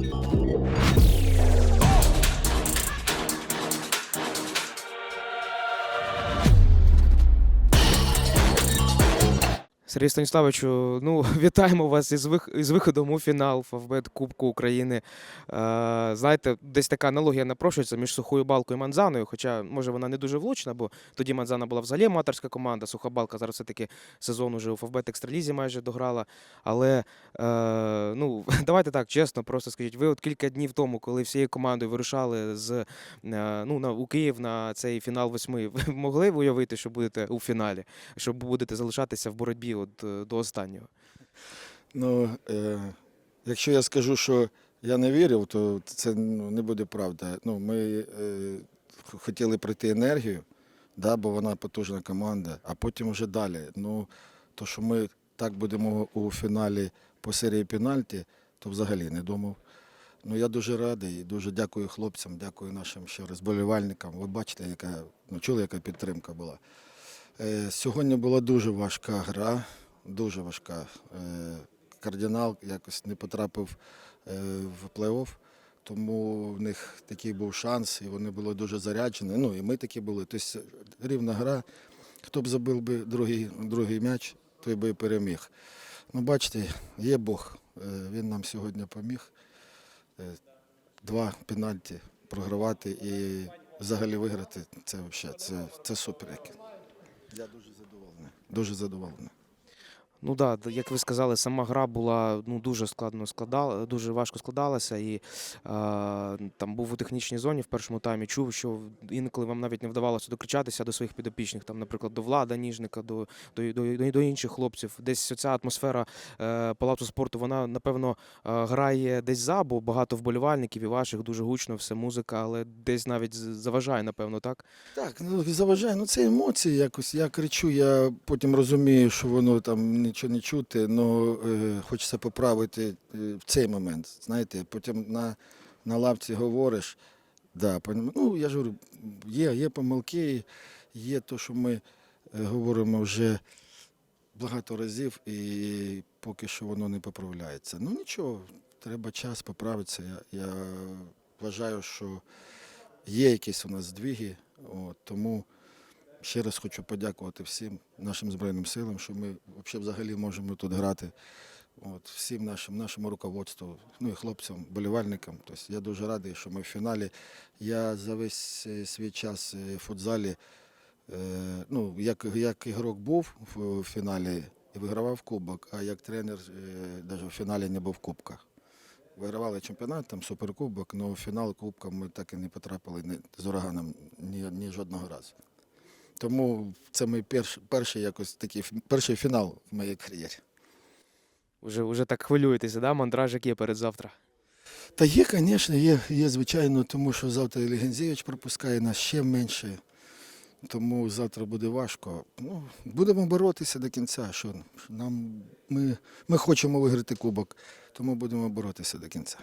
Oh, oh, oh. Сергій Станіславовичу, ну вітаємо вас із, із виходом у фінал Фавбет Кубку України. Е, знаєте, десь така аналогія напрошується між сухою балкою і манзаною, хоча може вона не дуже влучна, бо тоді манзана була взагалі аматорська команда. Суха балка зараз все-таки сезон уже у Фавбет Екстралізі майже дограла. Але е, ну давайте так чесно, просто скажіть, ви от кілька днів тому, коли всією командою вирушали з е, ну, на, у Київ на цей фінал восьми, ви могли уявити, що будете у фіналі? що будете залишатися в боротьбі от, е, до останнього. Ну, е, якщо я скажу, що я не вірив, то це ну, не буде правда. Ну, ми е, хотіли пройти енергію, да, бо вона потужна команда, а потім вже далі. Ну, то, що ми так будемо у фіналі по серії пенальті, то взагалі не думав. Ну, я дуже радий і дуже дякую хлопцям, дякую нашим ще раз болівальникам. Ви бачите, яка, ну, чули, яка підтримка була. Е, Сьогодні була дуже важка гра, дуже важка. Е, Кардинал якось не потрапив е, в плей-офф, тому в них такий був шанс, і вони були дуже заряджені. Ну і ми такі були. Тобто рівна гра. Хто б забив би другий, другий м'яч, той би і переміг. Ну, бачите, є Бог. Е, Він нам сьогодні поміг. Два пенальті програвати і взагалі виграти. Це взагалі це, це супер. Я дуже задоволений. Дуже задоволений. Ну так, да, як ви сказали, сама гра була ну, дуже складно складала, дуже важко складалася. І е, там був у технічній зоні в першому таймі. Чув, що інколи вам навіть не вдавалося докричатися до своїх підопічних, там, наприклад, до влада ніжника, до, до, до, до, інших хлопців. Десь ця атмосфера е, палацу спорту, вона напевно е, грає десь за, бо багато вболівальників і ваших дуже гучно, все музика, але десь навіть заважає, напевно, так. Так, ну заважає. Ну це емоції якось. Я кричу, я потім розумію, що воно там нічого не чути, але хочеться поправити е, в цей момент. Знаєте, потім на, на лавці говориш. Да, ну, я ж говорю, є, є помилки, є те, що ми е, говоримо вже багато разів, і поки що воно не поправляється. Ну нічого, треба час поправитися. Я, я вважаю, що є якісь у нас здвиги, от, тому ще раз хочу подякувати всім нашим Збройним силам, що ми взагалі можемо тут грати. От, всім нашим, нашому руководству, ну і хлопцям, болівальникам. Тобто я дуже радий, що ми в фіналі. Я за весь е, свій час е, в футзалі, е, ну, як, як ігрок був в фіналі і вигравав кубок, а як тренер навіть в фіналі не був в кубках. Вигравали чемпіонат, там суперкубок, але в фінал кубка ми так і не потрапили з ураганом ні, ні жодного разу. Тому це мій перш, перший якось такий перший фінал в моїй кар'єрі. Уже, уже так хвилюєтеся, да? мандраж який перед завтра. Та є, звісно, є, є, звичайно, тому що завтра Ілля Гензєвич пропускає нас ще менше. Тому завтра буде важко. Ну, будемо боротися до кінця. Що нам, ми, ми хочемо виграти кубок, тому будемо боротися до кінця.